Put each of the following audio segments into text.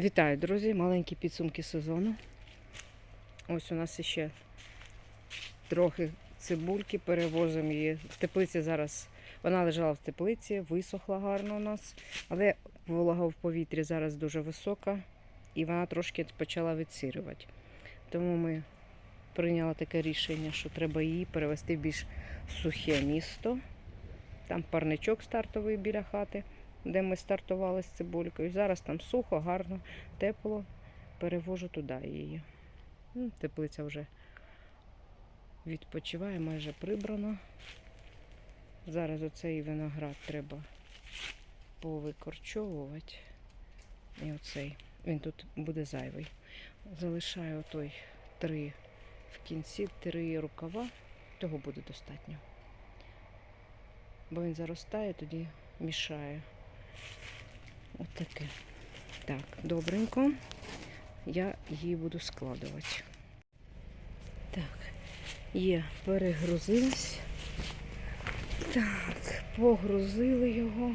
Вітаю, друзі! Маленькі підсумки сезону. Ось у нас ще трохи цибульки, перевозимо її. В теплиці зараз вона лежала в теплиці, висохла гарно у нас, але волога в повітрі зараз дуже висока і вона трошки почала відсирювати. Тому ми прийняли таке рішення, що треба її перевести в більш сухе місто. Там парничок стартовий біля хати, де ми стартували з цибулькою. Зараз там сухо, гарно тепло, перевожу туди її. Ну, Теплиця вже відпочиває, майже прибрана. Зараз оцей виноград треба повикорчовувати. І оцей. Він тут буде зайвий. Залишаю той три в кінці, три рукава, того буде достатньо. Бо він заростає, тоді мішає. От таке. Так, добренько. Я її буду складувати. Так, є, перегрузилась. Так, погрузили його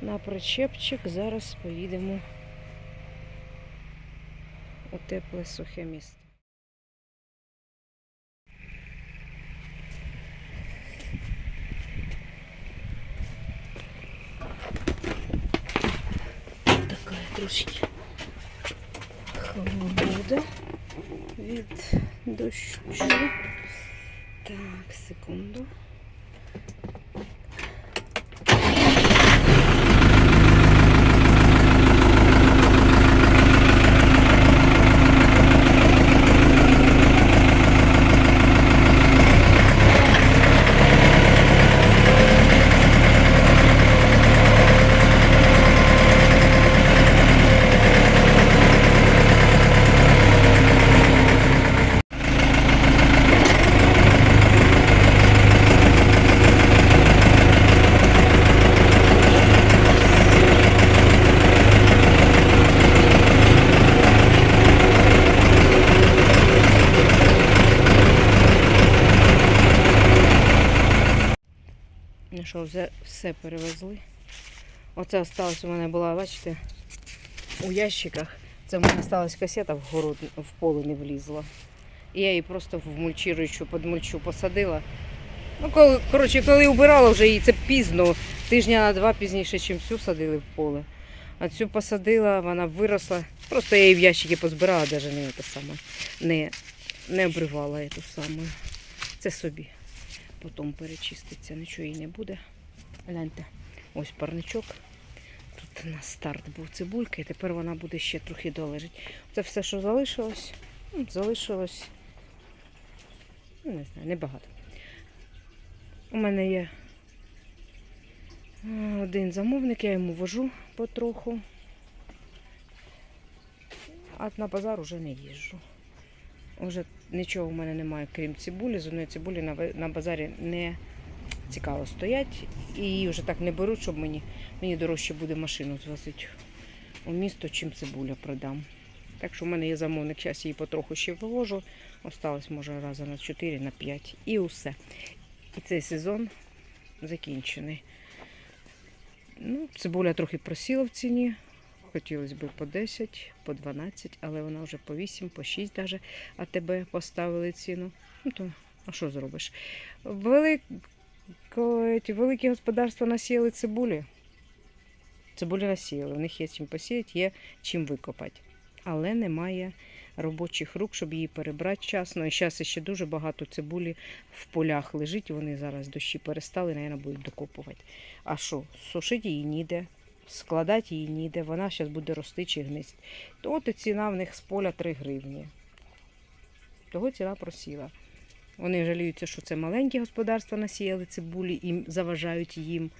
на причепчик. Зараз поїдемо у тепле сухе місце. Трошки холода від дощу. Так, секунду. Ну вже все перевезли. Оце осталось у мене була, бачите, у ящиках. Це в мене сталася касета в город, в поле не влізла. І я її просто в мульчируючу під мульчу посадила. Ну, коли, коротше, коли убирала вже її, це пізно, тижня на два пізніше, ніж всю садили в поле. А цю посадила, вона виросла. Просто я її в ящики позбирала, навіть не, те саме, не, не обривала ту саму. Це собі потім перечиститься, нічого їй не буде. Гляньте, ось парничок. Тут у нас старт був цибулька, і тепер вона буде ще трохи долежить. Це все, що залишилось, ну, залишилось, не знаю, небагато. У мене є е, один замовник, я йому вожу потроху. А на базар уже не їжджу. Уже нічого в мене немає, крім цибулі. З одної цибулі на базарі не цікаво стоять. І її вже так не беруть, щоб мені, мені дорожче буде машину звозити у місто, чим цибуля продам. Так що в мене є замовник, зараз її потроху ще вивожу. Осталось, може, раза на 4, на 5. І усе. І цей сезон закінчений. Ну, цибуля трохи просіла в ціні. Хотілося б по 10, по 12, але вона вже по 8, по 6 даже АТБ поставили ціну. Ну то, а що зробиш? Велико, ті великі господарства насіяли цибулі. Цибулі насіяли. У них є чим посіяти, є чим викопати. Але немає робочих рук, щоб її перебрати вчасно. І зараз ще дуже багато цибулі в полях лежить. Вони зараз дощі перестали, мабуть, будуть докопувати. А що, сушити її ніде, складати її ніде, вона зараз буде рости чи гнить. То от і ціна в них з поля 3 гривні. Того ціна просіла. Вони жаліються, що це маленькі господарства насіяли цибулі і заважають їм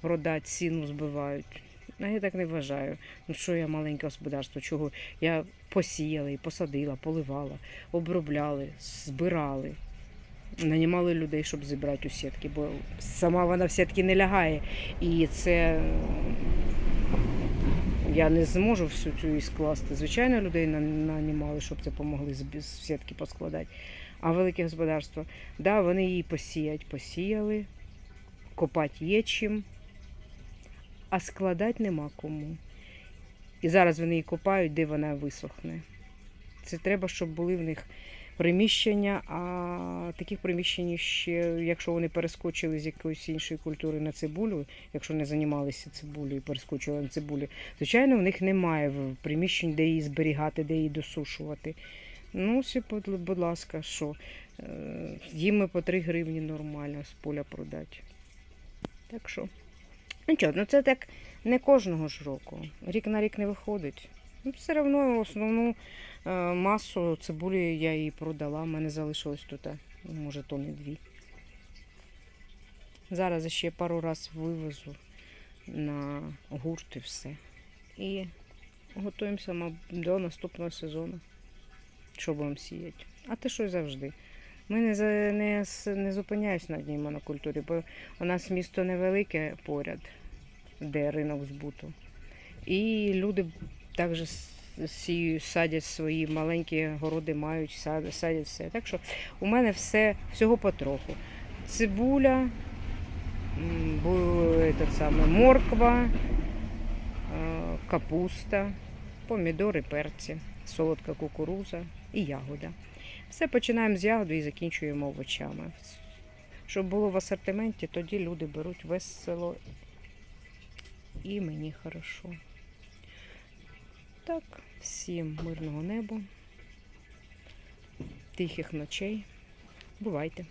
продати, ціну збивають. А я так не вважаю. Ну що я маленьке господарство, чого я посіяла і посадила, поливала, обробляли, збирали. Нанімали людей, щоб зібрати у сітки, бо сама вона в сітки не лягає. І це я не зможу всю цю і скласти. Звичайно, людей на- нанімали, щоб це помогли з з сітки поскладати. А велике господарство, да, вони її посіять, посіяли, копати є чим. а складати нема кому. І зараз вони її копають, де вона висохне. Це треба, щоб були в них приміщення, а таких приміщень ще, якщо вони перескочили з якоїсь іншої культури на цибулю, якщо не займалися цибулею і перескочили на цибулю, звичайно, в них немає приміщень, де її зберігати, де її досушувати. Ну, всі, будь ласка, що? Е, Їм по 3 гривні нормально з поля продати. Так що. Нічого, ну це так не кожного ж року. Рік на рік не виходить. Ну, все одно основну е, масу цибулі я її продала. У мене залишилось тут, е, ну, може, тони дві. Зараз ще пару раз вивезу на гурт і все. І готуємося до наступного сезону. Що будемо сіяти. А те що завжди. Ми не, не, не зупиняємось на одній монокультурі, бо у нас місто невелике поряд, де ринок збуту. І люди також садять свої маленькі городи, мають, садять все. Так що у мене все всього потроху. Цибуля, саме, морква, е, капуста, помідори, перці, солодка кукуруза і ягода. Все починаємо з ягоди і закінчуємо овочами. Щоб було в асортименті, тоді люди беруть весело і мені хорошо. Так, всім мирного неба, тихих ночей. Бувайте!